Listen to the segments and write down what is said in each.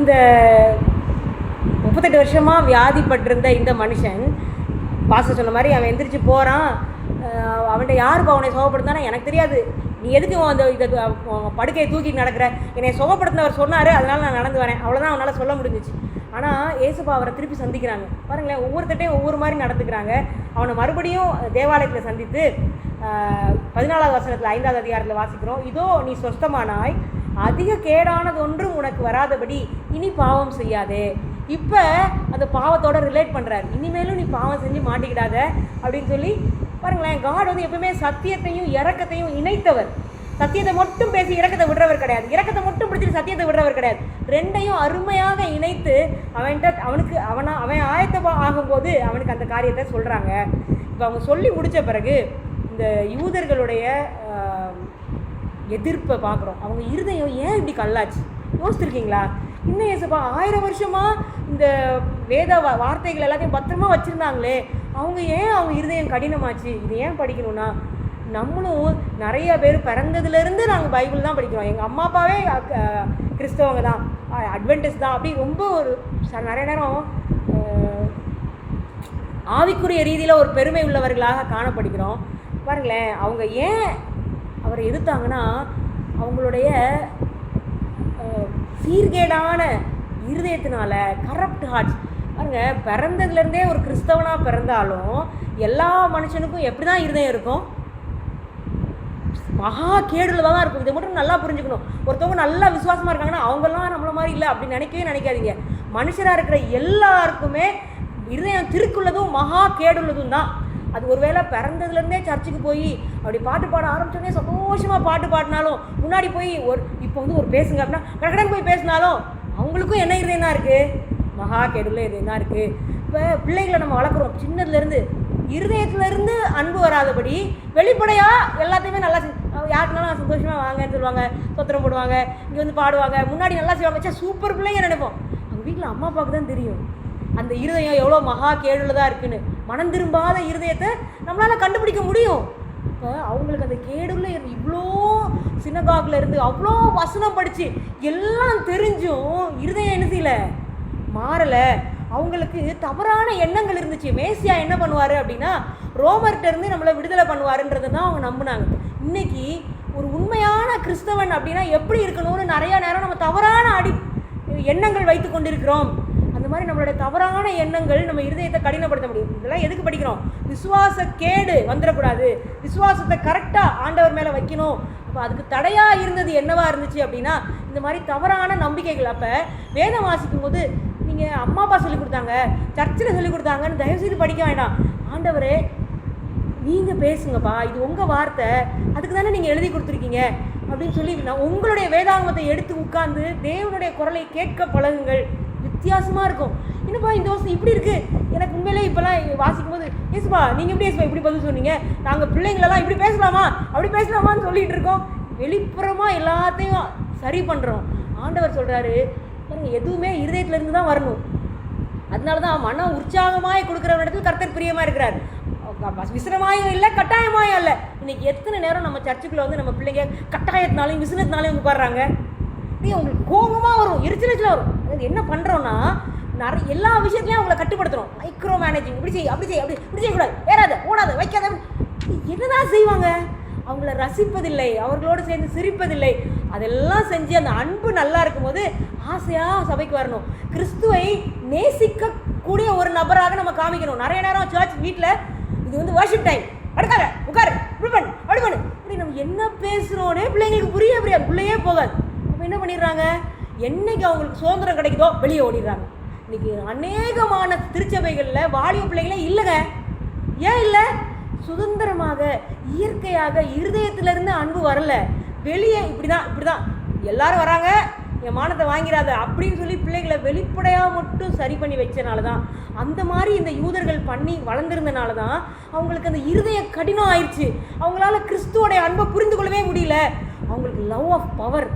இந்த முப்பத்தெட்டு வருஷமாக வியாதிப்பட்டிருந்த இந்த மனுஷன் பாச சொன்ன மாதிரி அவன் எந்திரிச்சு போகிறான் அவன்கிட்ட யாருப்பா அவனை சோகப்படுத்தானா எனக்கு தெரியாது. நீ எதுக்கு அந்த இதை படுக்கையை தூக்கிட்டு நடக்கிற? என்னை சுகப்படுத்தினவர் சொன்னார் அதனால் நான் நடந்து வரேன். அவ்வளோதான் அவனால் சொல்ல முடிஞ்சிச்சு. ஆனால் ஏசுபா அவரை திருப்பி சந்திக்கிறாங்க. பாருங்களேன் ஒவ்வொருத்தட்டையும் ஒவ்வொரு மாதிரி நடந்துக்கிறாங்க. அவனை மறுபடியும் தேவாலயத்தில் சந்தித்து பதினாலாவது வசனத்தில் ஐந்தாவது அதிகாரத்தில் வாசிக்கிறோம். இதோ நீ சொஸ்தமானாய் அதிக கேடானது ஒன்றும் உனக்கு வராதபடி இனி பாவம் செய்யாதே. இப்போ அந்த பாவத்தோட ரிலேட் பண்ணுறாரு இனிமேலும் நீ பாவம் செஞ்சு மாட்டிக்கிடாத அப்படின்னு சொல்லி பாருங்களேன் காட் வந்து எப்பவுமே சத்தியத்தையும் இறக்கத்தையும் இணைத்தவர். சத்தியத்தை மட்டும் பேசி இறக்கத்தை விடுறவர் கிடையாது. இறக்கத்தை மட்டும் பிடிச்சிட்டு சத்தியத்தை விடுறவர் கிடையாது. ரெண்டையும் அருமையாக இணைத்து அவன்கிட்ட அவனுக்கு அவனா அவன் ஆயத்த ஆகும்போது அவனுக்கு அந்த காரியத்தை சொல்கிறாங்க இப்போ அவங்க சொல்லி முடித்த பிறகு இந்த யூதர்களுடைய எதிர்ப்பை பார்க்குறோம். அவங்க இருதயம் ஏன் இப்படி கல்லாச்சு? யோசிச்சிருக்கீங்களா? இன்னும் ஏசப்பா ஆயிரம் வருஷமாக இந்த வேத வார்த்தைகள் எல்லாத்தையும் பத்திரமா வச்சுருந்தாங்களே. அவங்க ஏன் அவங்க இருதயம் கடினமாச்சு? இது ஏன் படிக்கணும்னா நம்மளும் நிறைய பேர் பிறந்ததுலேருந்து நாங்கள் பைபிள் தான் படிக்கிறோம். எங்கள் அம்மா அப்பாவே கிறிஸ்தவங்க தான். அட்வென்டஸ் தான். அப்படி ரொம்ப ஒரு ச- நிறைய நேரம் ஆவிக்குரிய ரீதியில் ஒரு பெருமை உள்ளவர்களாக காணப்படுகிறோம். பாருங்களேன் அவங்க ஏன் அவரை எதிர்த்தாங்கன்னா அவங்களுடைய சீர்கேடான இருதயத்தினால கரப்ட் ஹார்ட்ஸ் பாருங்க பிறந்ததுலேருந்தே ஒரு கிறிஸ்தவனாக பிறந்தாலும் எல்லா மனுஷனுக்கும் எப்படி தான் இருதயம் இருக்கும்? மகா கேடுல தான் இருக்கும். இதை மட்டும் நல்லா புரிஞ்சுக்கணும். ஒருத்தவங்க நல்லா விசுவாசமாக இருக்காங்கன்னா அவங்கெல்லாம் நம்மள மாதிரி இல்லை அப்படின்னு நினைக்கவே நினைக்காதீங்க. மனுஷராக இருக்கிற எல்லாருக்குமே இருதயம் திருக்குள்ளதும் மகா கேடுள்ளதும் தான் அது ஒருவேளை பிறந்ததுலேருந்தே சர்ச்சுக்கு போய் அப்படி பாட்டு பாட ஆரம்பிச்சோடனே சந்தோஷமாக பாட்டு பாடினாலும் முன்னாடி போய் ஒரு இப்போ வந்து ஒரு பேசுங்க அப்படின்னா கடகடன் போய் பேசினாலும் அவங்களுக்கும் என்ன இருதயம் தான் இருக்குது மகா கெடுல இருதயம் தான் இருக்குது இப்போ பிள்ளைகளை நம்ம வளர்க்குறோம். சின்னதுலேருந்து இருதயத்துலேருந்து அன்பு வராதபடி வெளிப்படையாக எல்லாத்தையுமே நல்லா யாருக்குனாலும் சந்தோஷமாக வாங்கன்னு சொல்லுவாங்க சொத்திரம் போடுவாங்க இங்கே வந்து பாடுவாங்க முன்னாடி நல்லா செய்வாங்க. சே சூப்பர் பிள்ளைங்க நினைப்போம். அவங்க வீட்டில் அம்மா அப்பாவுக்கு தான் தெரியும். அந்த இருதயம் எவ்வளோ மகா கேடுள்ளதாக இருக்குன்னு. மனம் திரும்பாத இருதயத்தை நம்மளால் கண்டுபிடிக்க முடியும். இப்போ அவங்களுக்கு அந்த கேடுள்ள இருந்து இவ்வளோ சின்னகாகில் இருந்து அவ்வளோ வசனம் படித்து எல்லாம் தெரிஞ்சும் இருதயம் என்ன செய்யலை? மாறலை. அவங்களுக்கு தவறான எண்ணங்கள் இருந்துச்சு. மேசியா என்ன பண்ணுவார் அப்படின்னா ரோமர்கிட்ட இருந்து நம்மளை விடுதலை பண்ணுவாருன்றதை தான் அவங்க நம்பினாங்க. இன்னைக்கு ஒரு உண்மையான கிறிஸ்தவன் அப்படின்னா எப்படி இருக்கணும்னு நிறையா நேரம் நம்ம தவறான அடி எண்ணங்கள் வைத்து கொண்டிருக்கிறோம். அந்த மாதிரி நம்மளுடைய தவறான எண்ணங்கள் நம்ம இருதயத்தை கடினப்படுத்த முடியும். இதெல்லாம் எதுக்கு படிக்கிறோம்? விசுவாச கேடு வந்துடக்கூடாது. விசுவாசத்தை கரெக்டாக ஆண்டவர் மேலே வைக்கணும். அப்போ அதுக்கு தடையாக இருந்தது என்னவா இருந்துச்சு அப்படின்னா இந்த மாதிரி தவறான நம்பிக்கைகள். அப்போ வேதம் வாசிக்கும் போது நீங்கள் அம்மா அப்பா சொல்லிக் கொடுத்தாங்க. சர்ச்சில் சொல்லிக் கொடுத்தாங்கன்னு தயவுசெய்து படிக்க வேண்டாம். ஆண்டவரே நீங்கள் பேசுங்கப்பா. இது உங்கள் வார்த்தை. அதுக்கு தானே நீங்கள் எழுதி கொடுத்துருக்கீங்க. அப்படின்னு சொல்லி நான் உங்களுடைய வேதாங்கத்தை எடுத்து உட்கார்ந்து தேவனுடைய குரலை கேட்க பழகுங்கள். வித்தியாசமாக இருக்கும். என்னப்பா இந்த வருஷம் இப்படி இருக்குது எனக்கு உண்மையிலே இப்போலாம் வாசிக்கும் போது ஏசுப்பா நீங்கள் எப்படி ஏசுப்பா இப்படி பதில் சொன்னீங்க? நாங்கள் பிள்ளைங்களெல்லாம் இப்படி பேசலாமா? அப்படி பேசலாமான்னு சொல்லிகிட்டு இருக்கோம். வெளிப்புறமாக எல்லாத்தையும் சரி பண்ணுறோம் ஆண்டவர் சொல்கிறாரு பாருங்கள் எதுவுமே இருதயத்துலேருந்து தான் வரணும். அதனால தான் மன உற்சாகமாய் இடத்துல கர்த்தர் பிரியமாக இருக்கிறார். விசனமாயும் இல்லை கட்டாயமாயும் இல்லை. இன்னைக்கு எத்தனை நேரம் நம்ம சர்ச்சுக்குள்ளே வந்து நம்ம பிள்ளைங்க கட்டாயத்தினாலையும் விசனத்தினாலையும் உட்காடுறாங்க அப்படியே உங்களுக்கு கோபமாக வரும் எரிச்சல் வரும். அது என்ன பண்ணுறோன்னா நிறைய எல்லா விஷயத்துலையும் அவங்கள கட்டுப்படுத்துறோம். மைக்ரோ மேனேஜிங் இப்படி செய் அப்படி செய் அப்படி இப்படி செய்யக்கூடாது. ஏறாத ஓடாத வைக்காத. என்னதான் செய்வாங்க? அவங்கள ரசிப்பதில்லை அவர்களோடு சேர்ந்து சிரிப்பதில்லை. அதெல்லாம் செஞ்சு அந்த அன்பு நல்லா இருக்கும்போது ஆசையாக சபைக்கு வரணும். கிறிஸ்துவை நேசிக்கக்கூடிய ஒரு நபராக நம்ம காமிக்கணும். நிறைய நேரம் சர்ச் வீட்டில் இது வந்து வர்ஷிப் டைம் அடுக்கார உட்காரு இப்படி பண்ணு அப்படி பண்ணு இப்படி நம்ம என்ன பேசுகிறோன்னே பிள்ளைங்களுக்கு புரிய புரியாது. உள்ளேயே போகாது. இப்போ என்ன பண்ணிடுறாங்க? என்னைக்கு அவங்களுக்கு சுதந்திரம் கிடைக்குதோ வெளியே ஓடிடுறாங்க. இன்னைக்கு அநேகமான திருச்சபைகளில் வாலிப பிள்ளைகளே இல்லைங்க. ஏன் இல்லை? சுதந்திரமாக இயற்கையாக இருதயத்திலிருந்து அன்பு வரல. வெளியே இப்படி தான் இப்படி தான் எல்லாரும் வராங்க. என் மானத்தை வாங்கிறாத அப்படின்னு சொல்லி பிள்ளைகளை வெளிப்படையாக மட்டும் சரி பண்ணி வச்சனால தான் அந்த மாதிரி இந்த யூதர்கள் பண்ணி வளர்ந்துருந்தனால தான் அவங்களுக்கு அந்த இருதய கடினம் ஆயிடுச்சு அவங்களால கிறிஸ்துவோடைய அன்பை புரிந்து கொள்ளவே முடியல. அவங்களுக்கு லவ் ஆஃப் பவர்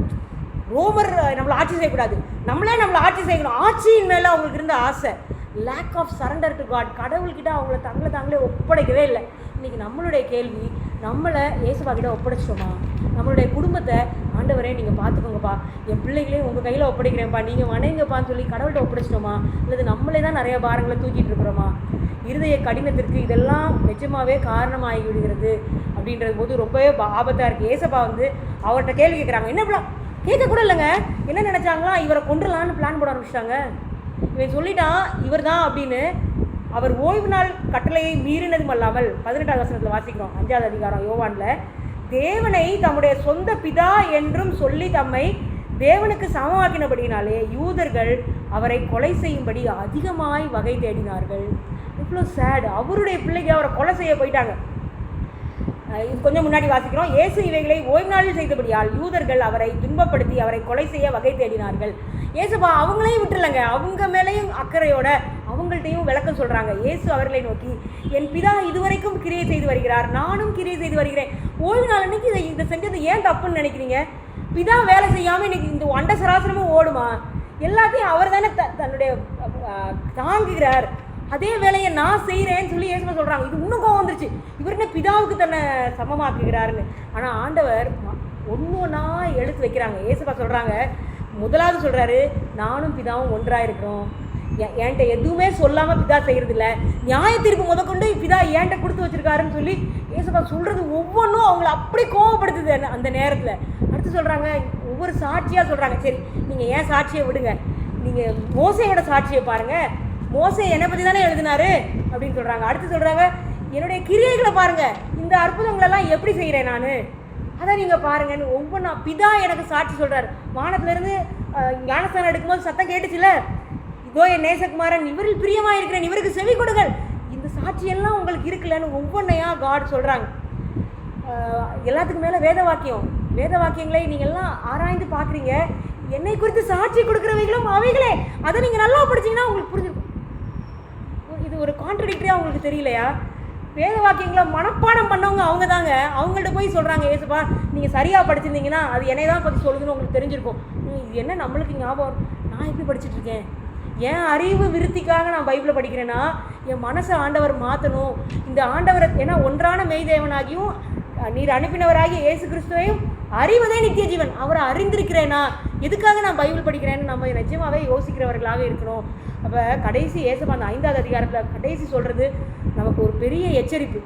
ரோமர் நம்மளை ஆட்சி செய்யக்கூடாது. நம்மளே நம்மளை ஆட்சி செய்யணும். ஆட்சியின் மேலே அவங்களுக்கு இருந்த ஆசை. Lack of surrender to God கடவுள்கிட்ட அவங்கள தங்களை தாங்களே ஒப்படைக்கவே இல்லை. இன்றைக்கி நம்மளுடைய கேள்வி நம்மளை ஏசப்பா கிட்ட ஒப்படைச்சிட்டோமா? நம்மளுடைய குடும்பத்தை ஆண்டவரே நீங்கள் பார்த்துக்கோங்கப்பா. என் பிள்ளைகளே உங்கள் கையில் ஒப்படைக்கிறேன்ப்பா. நீங்கள் வணங்கப்பான்னு சொல்லி கடவுள்கிட்ட ஒப்படைச்சிட்டோமா? அல்லது நம்மளே தான் நிறைய பாரங்களை தூக்கிட்டு இருக்கிறோமா? இருதய கடினத்திற்கு இதெல்லாம் நிஜமாகவே காரணமாகி விடுகிறது அப்படின்றது போது ரொம்பவே ஆபத்தாக இருக்குது ஏசப்பா வந்து அவர்கிட்ட கேள்வி கேட்குறாங்க என்ன கேட்க கூட இல்லைங்க என்ன நினச்சாங்களா இவரை கொண்டுலான்னு பிளான் போட ஆரம்பிச்சிட்டாங்க. இவன் சொல்லிட்டான் இவர் தான் அப்படின்னு அவர் ஓய்வு நாள் கட்டளையை மீறினதும் அல்லாமல் பதினெட்டாம் வசனத்தில் வாசிக்கிறோம். அஞ்சாவது அதிகாரம் யோவானில் தேவனை தம்முடைய சொந்த பிதா என்றும் சொல்லி தம்மை தேவனுக்கு சமமாக்கினபடினாலே யூதர்கள் அவரை கொலை செய்யும்படி அதிகமாய் வகை தேடினார்கள். இவ்வளோ சேடு அவருடைய பிள்ளைக்கு அவரை கொலை செய்ய போயிட்டாங்க. கொஞ்சம் முன்னாடி வாசிக்கிறோம். இயேசு இவைகளை ஓய்வு நாளில் செய்தபடியால் யூதர்கள் அவரை துன்பப்படுத்தி அவரை கொலை செய்ய வகை தேடினார்கள். இயேசுபா அவங்களையும் விட்டுலங்க அவங்க மேலேயும் அக்கறையோட அவங்கள்ட்டையும் விளக்கம் சொல்கிறாங்க இயேசு அவர்களை நோக்கி என் பிதா இதுவரைக்கும் கிரியை செய்து வருகிறார். நானும் கிரியை செய்து வருகிறேன். ஓய்வு நாள் அன்னைக்கு இதை இதை செஞ்சது ஏன் தப்புன்னு நினைக்கிறீங்க? பிதா வேலை செய்யாமல் இன்னைக்கு இந்த அண்ட சராசரமும் ஓடுமா? எல்லாத்தையும் அவர் தானே த தன்னுடைய தாங்குகிறார். அதே வேலையை நான் செய்கிறேன்னு சொல்லி ஏசுமா சொல்கிறாங்க இது இன்னும் கோவம் வந்துருச்சு. இவர் என்ன பிதாவுக்கு தன்னை சமமாக்குகிறாருன்னு. ஆனால் ஆண்டவர் ஒன்று ஒன்றா எடுத்து வைக்கிறாங்க. ஏசுவா சொல்கிறாங்க முதலாவது சொல்கிறாரு நானும் பிதாவும் ஒன்றாக இருக்கிறோம். என்கிட்ட எதுவுமே சொல்லாமல் பிதா செய்கிறதில்ல நியாயத்திற்கு தீர்ப்பு முதற்கொண்டு பிதா ஏன்ட்ட கொடுத்து வச்சிருக்காருன்னு சொல்லி ஏசுபா சொல்கிறது ஒவ்வொன்றும் அவங்கள அப்படி கோவப்படுத்துது அந்த நேரத்தில். அடுத்து சொல்கிறாங்க ஒவ்வொரு சாட்சியாக சொல்கிறாங்க சரி நீங்கள் ஏன் சாட்சியை விடுங்க. நீங்கள் மோசையோட சாட்சியை பாருங்கள் மோசை என்னை பற்றி தானே எழுதினாரு? அப்படின்னு சொல்கிறாங்க அடுத்து சொல்கிறாங்க என்னுடைய கிரியைகளை பாருங்கள் இந்த அற்புதங்களெல்லாம் எப்படி செய்கிறேன் நான்? அதை நீங்கள் பாருங்கன்னு ஒவ்வொன்றா பிதா எனக்கு சாட்சி சொல்கிறார் வானத்துலேருந்து ஞானஸ்தானம் எடுக்கும்போது சத்தம் கேட்டுச்சுல? இதோ என் நேசகுமாரன் இவரில் பிரியமாக இருக்கிறேன். இவருக்கு செவி கொடுங்கள். இந்த சாட்சியெல்லாம் உங்களுக்கு இருக்குல்லன்னு ஒவ்வொன்றையா காட் சொல்கிறாங்க எல்லாத்துக்கும் மேலே வேத வாக்கியம். வேத வாக்கியங்களை நீங்கள் எல்லாம் ஆராய்ந்து பார்க்குறீங்க என்னை குறித்து சாட்சி கொடுக்குறவைகளும் அவைகளே. அதை நீங்கள் நல்லா படிச்சீங்கன்னா உங்களுக்கு புரிஞ்சிருக்கும். இது ஒரு கான்ட்ரடிக்டரியாக அவங்களுக்கு தெரியலையா? வேத வாக்கியங்களை மனப்பாடம் பண்ணவங்க அவங்க தாங்க அவங்கள்ட்ட போய் சொல்கிறாங்க ஏசுப்பா நீங்கள் சரியாக படிச்சிருந்தீங்கன்னா அது என்னை தான் பற்றி சொல்லுதுன்னு உங்களுக்கு தெரிஞ்சிருக்கும். இது என்ன நம்மளுக்கு ஞாபகம்? நான் எப்படி படிச்சுட்டு இருக்கேன்? என் அறிவு விருத்திக்காக நான் பைபிளை படிக்கிறேன்னா என் மனசை ஆண்டவர் மாற்றணும் இந்த ஆண்டவரை ஏன்னா ஒன்றான மெய்தேவனாகியும் நீர் அனுப்பினவராகிய இயேசு கிறிஸ்துவையும் அறிவதே நித்திய ஜீவன். அவரை அறிந்திருக்கிறேனா எதுக்காக நான் பைபிள் படிக்கிறேன்னு நம்ம நிஜமாகவே யோசிக்கிறவர்களாக இருக்கணும் அப்போ கடைசி ஏசப்பா அந்த ஐந்தாவது அதிகாரத்தில் கடைசி சொல்கிறது நமக்கு ஒரு பெரிய எச்சரிப்பு.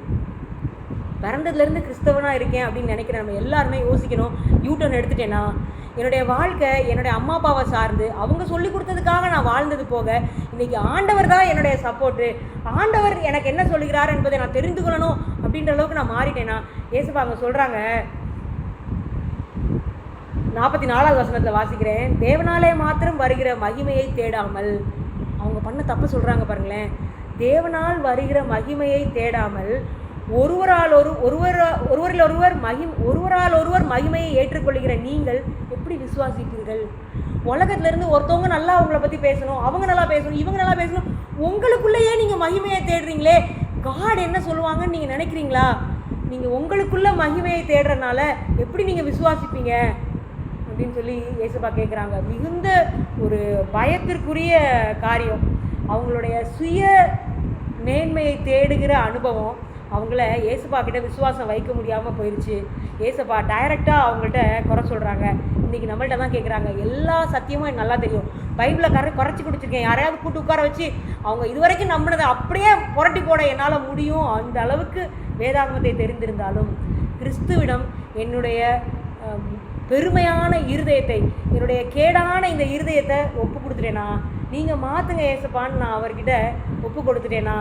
பிறந்ததுலேருந்து கிறிஸ்தவனாக இருக்கேன் அப்படின்னு நினைக்கிற நம்ம எல்லாருமே யோசிக்கணும். யூட்டர்ன் எடுத்துட்டேனா? என்னுடைய வாழ்க்கை என்னுடைய அம்மா அப்பாவை சார்ந்து அவங்க சொல்லி கொடுத்ததுக்காக நான் வாழ்ந்தது போக இன்றைக்கி ஆண்டவர் தான் என்னுடைய சப்போர்ட்டு ஆண்டவர் எனக்கு என்ன சொல்லுகிறார் என்பதை நான் தெரிந்து கொள்ளணும் அப்படின்ற அளவுக்கு நான் மாறிட்டேனா? ஏசப்பா அவங்க சொல்கிறாங்க நாற்பத்தி நாலாவது வசனத்தில் வாசிக்கிறேன் தேவனாலே மாத்திரம் வருகிற மகிமையை தேடாமல் அவங்க பண்ண தப்பு சொல்கிறாங்க பாருங்களேன். தேவனால் வருகிற மகிமையை தேடாமல் ஒருவரால் ஒரு ஒருவர் ஒருவரில் ஒருவர் மகி ஒருவரால் ஒருவர் மகிமையை ஏற்றுக்கொள்கிற நீங்கள் எப்படி விசுவாசிப்பீர்கள்? உலகத்துலேருந்து ஒருத்தவங்க நல்லா அவங்கள பற்றி பேசணும் அவங்க நல்லா பேசணும் இவங்க நல்லா பேசணும் உங்களுக்குள்ளேயே நீங்கள் மகிமையை தேடுறீங்களே காட் என்ன சொல்லுவாங்கன்னு நீங்கள் நினைக்கிறீங்களா? நீங்கள் உங்களுக்குள்ள மகிமையை தேடுறனால எப்படி நீங்கள் விசுவாசிப்பீங்க? அப்படின்னு சொல்லி இயேசுபா கேட்குறாங்க மிகுந்த ஒரு பயத்திற்குரிய காரியம். அவங்களுடைய சுய மேன்மையை தேடுகிற அனுபவம். அவங்கள ஏசப்பா கிட்ட விசுவாசம் வைக்க முடியாமல் போயிடுச்சு ஏசப்பா டைரெக்டாக அவங்கள்ட்ட குறை சொல்கிறாங்க இன்றைக்கி நம்மள்ட்ட தான் கேட்குறாங்க எல்லா சத்தியமும் எனக்கு நல்லா தெரியும். பைபிளை கரை குறைச்சி குடிச்சிருக்கேன். யாரையாவது கூட்டு உட்கார வச்சு அவங்க இதுவரைக்கும் நம்பினதை அப்படியே புரட்டி போட என்னால் முடியும். அந்த அளவுக்கு வேதாகமத்தை தெரிந்திருந்தாலும் கிறிஸ்துவிடம் என்னுடைய பெருமையான இருதயத்தை என்னுடைய கேடான இந்த இருதயத்தை ஒப்பு கொடுத்துட்டேனா? நீங்கள் மாற்றுங்க ஏசப்பான்னு நான் அவர்கிட்ட ஒப்பு கொடுத்துட்டேனா?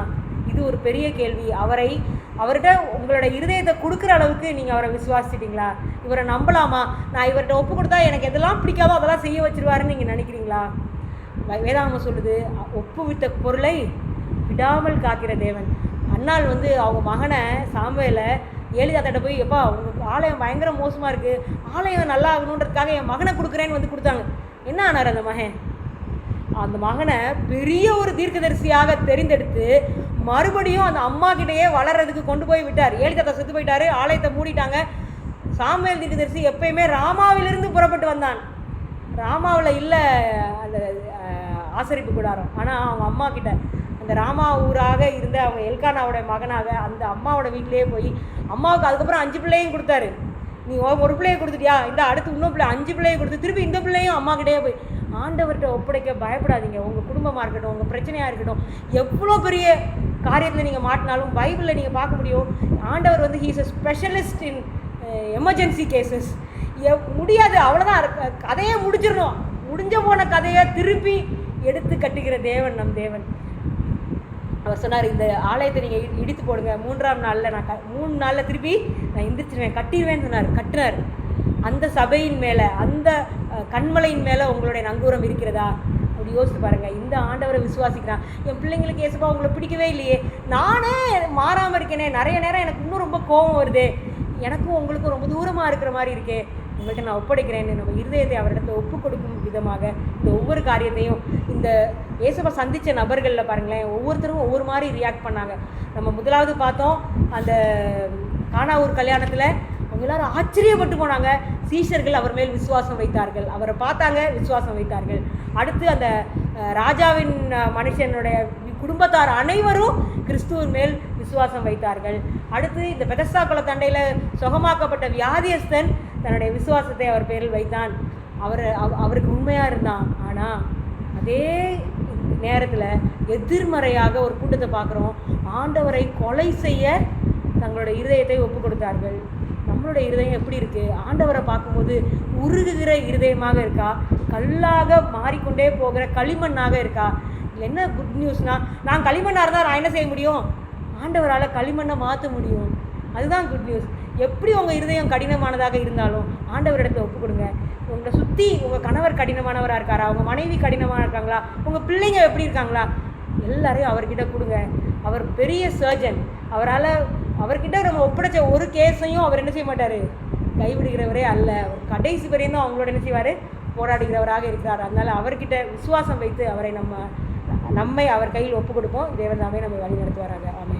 இது ஒரு பெரிய கேள்வி. அவரை அவர்கிட்ட உங்களோட இருதயத்தை கொடுக்குற அளவுக்கு நீங்கள் அவரை விசுவாசிட்டீங்களா இவரை நம்பலாமா? நான் இவர்கிட்ட ஒப்பு கொடுத்தா எனக்கு எதெல்லாம் பிடிக்காதோ அதெல்லாம் செய்ய வச்சிருவாருன்னு நீங்கள் நினைக்கிறீங்களா? வேதாம சொல்லுது அ- ஒப்புவித்த பொருளை விடாமல் காக்கிற தேவன். அன்னால் வந்து அவங்க மகனை சாம்பையில் ஏலிதாத்திட்ட போய் எப்பா உங்கள் ஆலயம் பயங்கர மோசமாக இருக்குது ஆலயம் நல்லா ஆகணுன்றதுக்காக என் மகனை கொடுக்குறேன்னு வந்து கொடுத்தாங்க. என்ன ஆனார் அந்த மகன்? அந்த மகனை பெரிய ஒரு தீர்க்கதரிசியாக தெரிந்தெடுத்து மறுபடியும் அந்த அம்மா கிட்டேயே வளர்றதுக்கு கொண்டு போய் விட்டார். ஏழுதாத்தா செத்து போயிட்டாரு ஆலயத்தை மூடிட்டாங்க. சாமுவேல் தீர்க்கதரிசி எப்பயுமே ராமாவிலிருந்து புறப்பட்டு வந்தான். ராமாவில் இல்லை அந்த ஆசரிப்பு கூடாரம். ஆனால் அவங்க அம்மா கிட்ட இந்த ராமா ஊராக இருந்த அவங்க எல்கானாவோட மகனாக அந்த அம்மாவோட வீட்டிலேயே போய் அம்மாவுக்கு அதுக்கப்புறம் அஞ்சு பிள்ளையும் கொடுத்தாரு. நீ ஒரு பிள்ளையை கொடுத்துட்டியா? இந்த அடுத்து இன்னும் பிள்ளை அஞ்சு பிள்ளையை கொடுத்து திருப்பி இந்த பிள்ளையும் அம்மா கிட்டே போய். ஆண்டவர்கிட்ட ஒப்படைக்க பயப்படாதீங்க. உங்கள் குடும்பமாக இருக்கட்டும் உங்கள் பிரச்சனையாக இருக்கட்டும் எவ்வளோ பெரிய காரியத்தில் நீங்கள் மாட்டினாலும் பைபிளில் நீங்கள் பார்க்க முடியும். ஆண்டவர் வந்து he's a specialist in emergency cases முடியாது அவ்வளோதான் கதையே முடிச்சிடணும். முடிஞ்ச போன கதையை திருப்பி எடுத்து கட்டுகிற தேவன் நம் தேவன். அவர் சொன்னார் இந்த ஆலயத்தை நீங்கள் இடித்து போடுங்க. மூன்றாம் நாளில் நான் க மூணு நாளில் திருப்பி நான் எந்திரிச்சிருவேன். கட்டிடுவேன்னு சொன்னார் கட்டினார் அந்த சபையின் மேலே அந்த கண்மலையின் மேலே உங்களுடைய நங்கூரம் இருக்கிறதா? அப்படி யோசித்து பாருங்கள் இந்த ஆண்டவரை விசுவாசிக்கிறான். என் பிள்ளைங்களுக்கு ஏசப்பா உங்களை பிடிக்கவே இல்லையே. நானே மாறாமல் இருக்கேனே. நிறைய நேரம் எனக்கு இன்னும் ரொம்ப கோபம் வருது. எனக்கும் உங்களுக்கும் ரொம்ப தூரமாக இருக்கிற மாதிரி இருக்கே. உங்கள்கிட்ட நான் ஒப்படைக்கிறேன்னு நம்ம இருதயத்தை அவரிடத்தை ஒப்பு கொடுக்கும் விதமாக இந்த ஒவ்வொரு காரியத்தையும் இந்த இயேசுவை சந்தித்த நபர்களில் பாருங்களேன் ஒவ்வொருத்தரும் ஒவ்வொரு மாதிரி ரியாக்ட் பண்ணாங்க. நம்ம முதலாவது பார்த்தோம் அந்த கானாவூர் கல்யாணத்தில் அவங்க எல்லாரும் ஆச்சரியப்பட்டு போனாங்க. சீஷர்கள் அவர் மேல் விசுவாசம் வைத்தார்கள். அவரை பார்த்தாங்க விசுவாசம் வைத்தார்கள். அடுத்து அந்த ராஜாவின் மனுஷனுடைய குடும்பத்தார் அனைவரும் கிறிஸ்துவின் மேல் விசுவாசம் வைத்தார்கள். அடுத்து இந்த பெதஸ்தா குளத்தண்டையில் சுகமாக்கப்பட்ட வியாதியஸ்தன் தன்னுடைய விசுவாசத்தை அவர் பேரில் வைத்தான். அவர் அவருக்கு உண்மையாக இருந்தான் ஆனால் அதே நேரத்தில் எதிர்மறையாக ஒரு கூட்டத்தை பார்க்குறோம். ஆண்டவரை கொலை செய்ய தங்களுடைய இருதயத்தை ஒப்பு கொடுத்தார்கள். நம்மளுடைய இருதயம் எப்படி இருக்குது ஆண்டவரை பார்க்கும்போது உருகுகிற இருதயமாக இருக்கா? கல்லாக மாறிக்கொண்டே போகிற களிமண்ணாக இருக்கா? என்ன குட் நியூஸ்னால் நான் களிமண்ணாக இருந்தால் நான் என்ன செய்ய முடியும்? ஆண்டவரால் களிமண்ணை மாற்ற முடியும். அதுதான் குட் நியூஸ் எப்படி உங்கள் இருதயம் கடினமானதாக இருந்தாலும் ஆண்டவரிடத்தை ஒப்பு கொடுங்க உங்களை சுற்றி உங்கள் கணவர் கடினமானவராக இருக்காரா? உங்கள் மனைவி கடினமாக இருக்காங்களா? உங்கள் பிள்ளைங்க எப்படி இருக்காங்களா? எல்லாரையும் அவர்கிட்ட கொடுங்க. அவர் பெரிய சர்ஜன் அவரால் அவர்கிட்ட நம்ம ஒப்படைச்ச ஒரு கேஸையும் அவர் என்ன செய்ய மாட்டார்? கைவிடுகிறவரே அல்ல. அவர் கடைசி வரையும் தான் அவங்களோட என்ன செய்வார்? போராடுகிறவராக இருக்கிறார். அதனால் அவர்கிட்ட விசுவாசம் வைத்து அவரை நம்ம நம்மை அவர் கையில் ஒப்பு கொடுப்போம் தேவன் தாமே நம்ம வழி நடத்துவாராக ஆமாம்